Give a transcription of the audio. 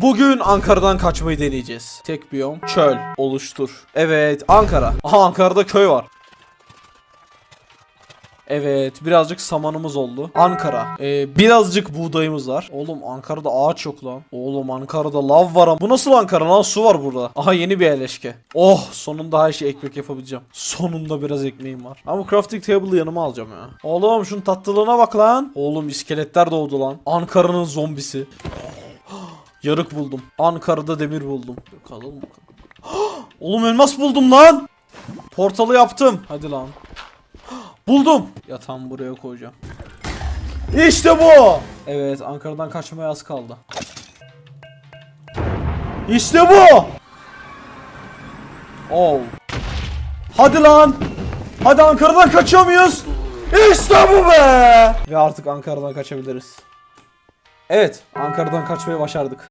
Bugün Ankara'dan kaçmayı deneyeceğiz. Tek biyom çöl oluştur. Evet Ankara. Aha Ankara'da köy var. Evet birazcık samanımız oldu. Ankara. Ee, birazcık buğdayımız var. Oğlum Ankara'da ağaç yok lan. Oğlum Ankara'da lav var ama. Bu nasıl Ankara lan? Su var burada. Aha yeni bir yerleşke. Oh sonunda her şey ekmek yapabileceğim. Sonunda biraz ekmeğim var. Ama crafting table'ı yanıma alacağım ya. Oğlum şunun tatlılığına bak lan. Oğlum iskeletler doğdu lan. Ankara'nın zombisi. Yarık buldum. Ankara'da demir buldum. Bakalım bakalım. Oğlum elmas buldum lan. Portalı yaptım. Hadi lan. Buldum. Yatağımı buraya koyacağım. İşte bu. Evet Ankara'dan kaçmaya az kaldı. İşte bu. Oh. Hadi lan. Hadi Ankara'dan kaçıyor muyuz? İşte bu be. Ve artık Ankara'dan kaçabiliriz. Evet Ankara'dan kaçmayı başardık.